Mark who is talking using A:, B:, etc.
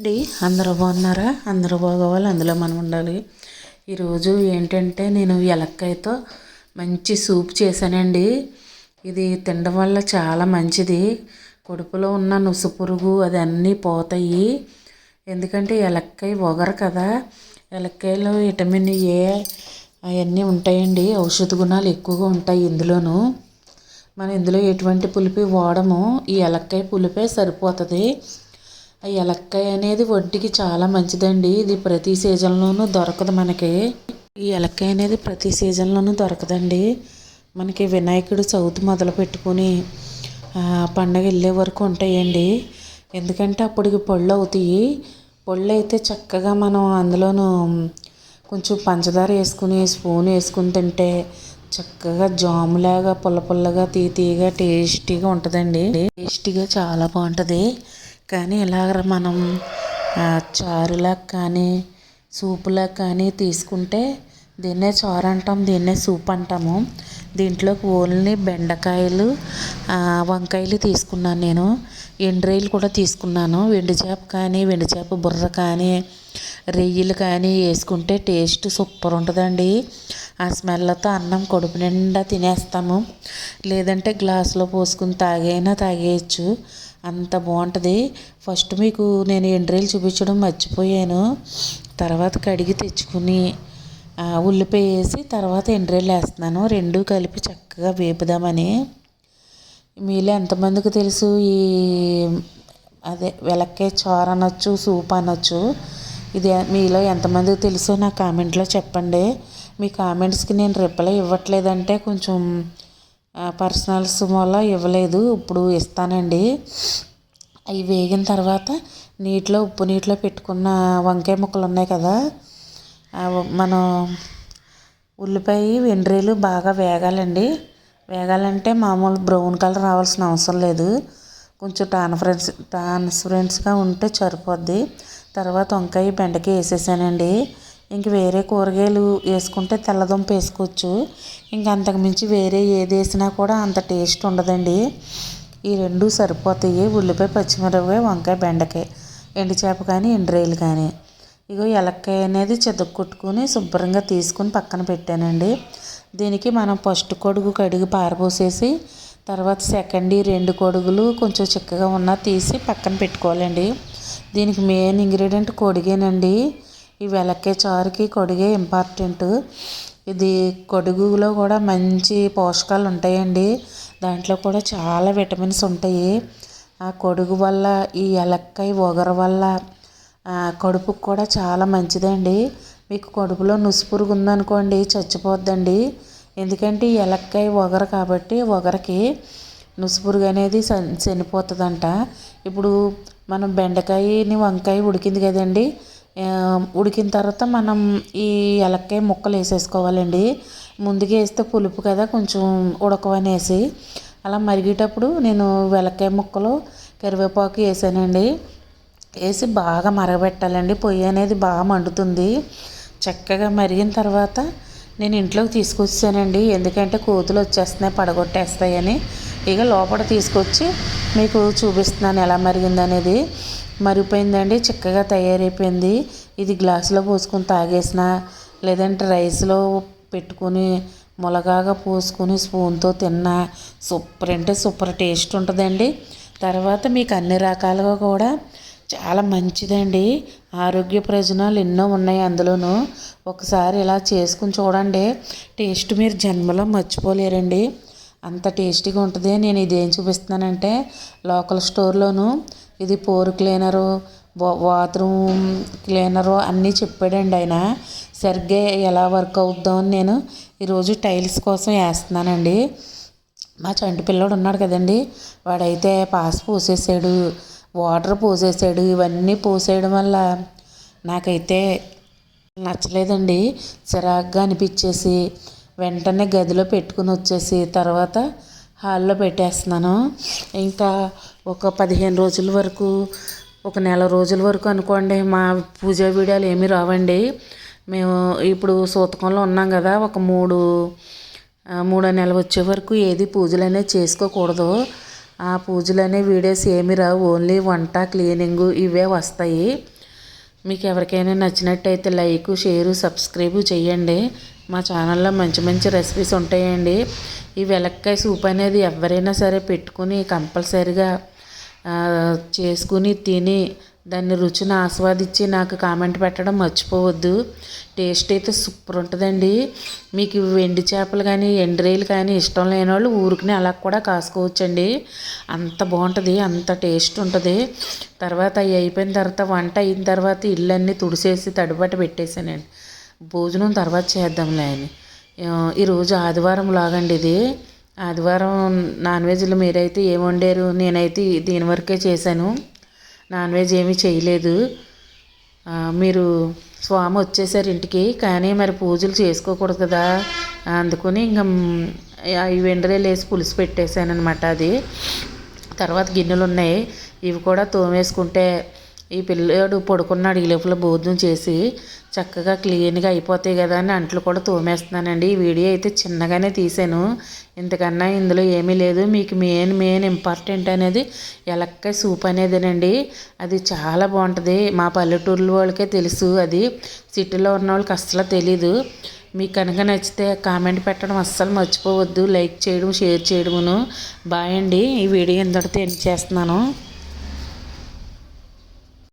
A: అండి. అందరూ బాగున్నారా? అందరూ బాగోవాలి. అందులో మనం ఉండాలి. ఈరోజు ఏంటంటే నేను ఎలక్కాయతో మంచి సూప్ చేశానండి. ఇది తినడం వల్ల చాలా మంచిది. కడుపులో ఉన్న నుసు పురుగు అది అన్నీ పోతాయి. ఎందుకంటే ఎలక్కాయ ఒగరు కదా. ఎలక్కాయలో విటమిన్ ఏ అవన్నీ ఉంటాయండి. ఔషధ గుణాలు ఎక్కువగా ఉంటాయి ఇందులోను. మనం ఇందులో ఎటువంటి పులిపి వాడము. ఈ ఎలక్కాయ పులిపే సరిపోతుంది. ఎలక్కాయ అనేది ఒంటికి చాలా మంచిదండి. ఇది ప్రతి సీజన్లోనూ దొరకదు మనకి. ఈ ఎలక్కాయ అనేది ప్రతి సీజన్లోనూ దొరకదండి. మనకి వినాయకుడు చవితి మొదలు పెట్టుకుని పండగ వెళ్ళే వరకు ఉంటాయండి. ఎందుకంటే అప్పటికి పళ్ళు అవుతాయి. పళ్ళు అయితే చక్కగా మనం అందులోనూ కొంచెం పంచదార వేసుకుని స్పూన్ వేసుకుని తింటే చక్కగా జాములాగా పుల్ల పుల్లగా తీతీగా టేస్టీగా ఉంటుందండి. టేస్టీగా చాలా బాగుంటుంది. కానీ ఇలాగ మనం చారులా కానీ సూపులా కానీ తీసుకుంటే దీన్నే చారు అంటాం దీన్నే సూప్ అంటాము దీంట్లోకి ఓన్లీ బెండకాయలు వంకాయలు తీసుకున్నాను నేను. ఎండ్రాయిలు కూడా తీసుకున్నాను. వెండి చేప కానీ వెండి చేప బుర్ర కానీ రొయ్యలు కానీ వేసుకుంటే టేస్ట్ సూపర్ ఉంటుందండి. ఆ స్మెల్తో అన్నం కడుపు నిండా తినేస్తాము. లేదంటే గ్లాసులో పోసుకుని తాగైనా తాగేయచ్చు. అంత బాగుంటుంది. ఫస్ట్ మీకు నేను ఎండ్రీలు చూపించడం మర్చిపోయాను. తర్వాత కడిగి తెచ్చుకుని ఉల్లిపాయ వేసి తర్వాత ఎండ్రీలు వేస్తున్నాను. రెండు కలిపి చక్కగా వేపుదామని. మీలో ఎంతమందికి తెలుసు ఈ అదే వెలక్కాయ చారు అనొచ్చు సూప్ అనొచ్చు? ఇది మీలో ఎంతమందికి తెలుసో నా కామెంట్లో చెప్పండి. మీ కామెంట్స్కి నేను రిప్లై ఇవ్వట్లేదంటే కొంచెం పర్సనల్స్ వల్ల ఇవ్వలేదు ఇప్పుడు ఇస్తానండి. అవి వేగిన తర్వాత నీటిలో ఉప్పు నీటిలో పెట్టుకున్న వంకాయ ముక్కలు ఉన్నాయి కదా మనం ఉల్లిపాయ వెండ్రీలు బాగా వేగాలండి. వేగాలంటే మామూలు బ్రౌన్ కలర్ రావాల్సిన అవసరం లేదు. కొంచెం ట్రాన్ఫరెన్స్ ట్రాన్స్పరెన్స్గా ఉంటే సరిపోద్ది. తర్వాత వంకాయ బెండకాయ వేసేసానండి. ఇంక వేరే కూరగాయలు వేసుకుంటే తెల్లదుంప వేసుకోవచ్చు. ఇంక అంతకుమించి వేరే ఏది వేసినా కూడా అంత టేస్ట్ ఉండదండి. ఈ రెండు సరిపోతాయి. ఉల్లిపాయ పచ్చిమిరపకాయ వంకాయ బెండకాయ. ఎండు చేప కానీ ఎండ్రాయిలు కానీ. ఇగో ఎలక్కాయ అనేది కొట్టుకుని శుభ్రంగా తీసుకుని పక్కన పెట్టానండి. దీనికి మనం ఫస్ట్ కొడుగు కడిగి పారబోసేసి తర్వాత సెకండ్ రెండు కొడుగులు కొంచెం చిక్కగా ఉన్న తీసి పక్కన పెట్టుకోవాలండి. దీనికి మెయిన్ ఇంగ్రీడియంట్ కొడిగేనండి. ఈ వెలక్కాయ చారుకి కొడుగే ఇంపార్టెంట్. ఇది కొడుగులో కూడా మంచి పోషకాలు ఉంటాయండి. దాంట్లో కూడా చాలా విటమిన్స్ ఉంటాయి. ఆ కొడుగు వల్ల ఈ ఎలక్కాయ ఒగరు వల్ల కడుపుకు కూడా చాలా మంచిదండి. మీకు కడుపులో నుసుపురుగు ఉందనుకోండి చచ్చిపోద్దండి. ఎందుకంటే ఈ ఎలక్కాయ ఒగరు కాబట్టి ఒగరికి నుసుపురుగు అనేది చనిపోతుందంట. ఇప్పుడు మనం బెండకాయని వంకాయ ఉడికింది కదండి ఉడికిన తర్వాత మనం ఈ ఎలక్కాయ ముక్కలు వేసేసుకోవాలండి. ముందుగా వేస్తే పులుపు కదా కొంచెం ఉడకవనేసి. అలా మరిగేటప్పుడు నేను వెలక్కాయ ముక్కలు కరివేపాకు వేసానండి. వేసి బాగా మరగబెట్టాలండి. పొయ్యి అనేది బాగా మండుతుంది. చక్కగా మరిగిన తర్వాత నేను ఇంట్లోకి తీసుకొచ్చానండి. ఎందుకంటే కోతులు వచ్చేస్తున్నాయి పడగొట్టేస్తాయని. ఇక లోపల తీసుకొచ్చి మీకు చూపిస్తున్నాను ఎలా మరిగిందనేది. మరిగిపోయిందండి చిక్కగా తయారైపోయింది. ఇది గ్లాసులో పోసుకొని తాగేసిన లేదంటే రైస్లో పెట్టుకొని ములగాగా పోసుకొని స్పూన్తో తిన్నా సూపర్ అంటే సూపర్ టేస్ట్ ఉంటుందండి. తర్వాత మీకు అన్ని రకాలుగా కూడా చాలా మంచిదండి. ఆరోగ్య ప్రయోజనాలు ఎన్నో ఉన్నాయి అందులోనూ. ఒకసారి ఇలా చేసుకుని చూడండి. టేస్ట్ మీరు జన్మలో మర్చిపోలేరండి. అంత టేస్టీగా ఉంటుంది. నేను ఇదేం చూపిస్తున్నానంటే లోకల్ స్టోర్లోను ఇది పోరు క్లీనరు బాత్రూమ్ క్లీనరు అన్నీ చెప్పాడండి ఆయన. సరిగ్గా ఎలా వర్క్ అవుద్దాం అని నేను ఈరోజు టైల్స్ కోసం వేస్తున్నానండి. మా చంటి పిల్లోడు ఉన్నాడు కదండి. వాడైతే పాస్ పోసేసాడు వాటర్ పోసేసాడు ఇవన్నీ పోసేయడం వల్ల నాకైతే నచ్చలేదండి. చిరాగ్గా అనిపించేసి వెంటనే గదిలో పెట్టుకుని వచ్చేసి తర్వాత హాల్లో పెట్టేస్తున్నాను. ఇంకా ఒక పదిహేను రోజుల వరకు ఒక నెల రోజుల వరకు అనుకోండి మా పూజా వీడియోలు ఏమీ రావండి. మేము ఇప్పుడు సూతకంలో ఉన్నాం కదా ఒక మూడు మూడో నెల వచ్చే వరకు ఏది పూజలు అనేది చేసుకోకూడదు. ఆ పూజలు అనే వీడియోస్ ఏమి రావు ఓన్లీ వంట క్లీనింగు ఇవే వస్తాయి. మీకు ఎవరికైనా నచ్చినట్టయితే లైక్ షేరు సబ్స్క్రైబ్ చేయండి. మా ఛానల్లో మంచి మంచి రెసిపీస్ ఉంటాయండి. ఈ వెలక్కాయ సూప్ అనేది ఎవరైనా సరే పెట్టుకుని కంపల్సరిగా చేసుకుని తిని దాన్ని రుచిని ఆస్వాదించి నాకు కామెంట్ పెట్టడం మర్చిపోవద్దు. టేస్ట్ అయితే సూపర్ ఉంటుందండి. మీకు వెండి చేపలు కానీ ఎండ్రేలు కానీ ఇష్టం లేని వాళ్ళు ఊరికి అలా కూడా కాసుకోవచ్చండి. అంత బాగుంటుంది అంత టేస్ట్ ఉంటుంది. తర్వాత అవి అయిపోయిన తర్వాత వంట అయిన తర్వాత ఇల్లన్నీ తుడిసేసి తడిబట్ట పెట్టేసానండి భోజనం తర్వాత చేద్దాంలే అని. ఈరోజు ఆదివారం లాగండి ఇది. ఆదివారం నాన్ వెజ్లు మీరైతే ఏం వండారు? నేనైతే దీని వరకే చేశాను. నాన్ వెజ్ ఏమీ చేయలేదు. మీరు స్వామి వచ్చేసారు ఇంటికి. కానీ మరి పూజలు చేసుకోకూడదు కదా. అందుకని ఇంకా మ్, ఈ వెండ్రేలు వేసి పులుసు పెట్టేశాను అనమాట అది. తర్వాత గిన్నెలు ఉన్నాయి ఇవి కూడా తోమేసుకుంటే ఈ పిల్లోడు పడుకున్నాడు ఈ లోపల భోజనం చేసి చక్కగా క్లీన్గా అయిపోతాయి కదా అని అంట్లు కూడా తోమేస్తున్నానండి. ఈ వీడియో అయితే చిన్నగానే తీసాను ఇంతకన్నా ఇందులో ఏమీ లేదు. మీకు మెయిన్ మెయిన్ ఇంపార్టెంట్ అనేది ఎలక్కాయ సూప్ అనేదేనండి. అది చాలా బాగుంటుంది. మా పల్లెటూర్ల వాళ్ళకే తెలుసు అది. సిటీలో ఉన్న వాళ్ళకి అస్సలు తెలీదు. మీకు కనుక నచ్చితే కామెంట్ పెట్టడం అస్సలు మర్చిపోవద్దు. లైక్ చేయడం షేర్ చేయడమును. బాయ్ అండి. ఈ వీడియో ఇంతటితో ఎండ్ చేస్తున్నాను.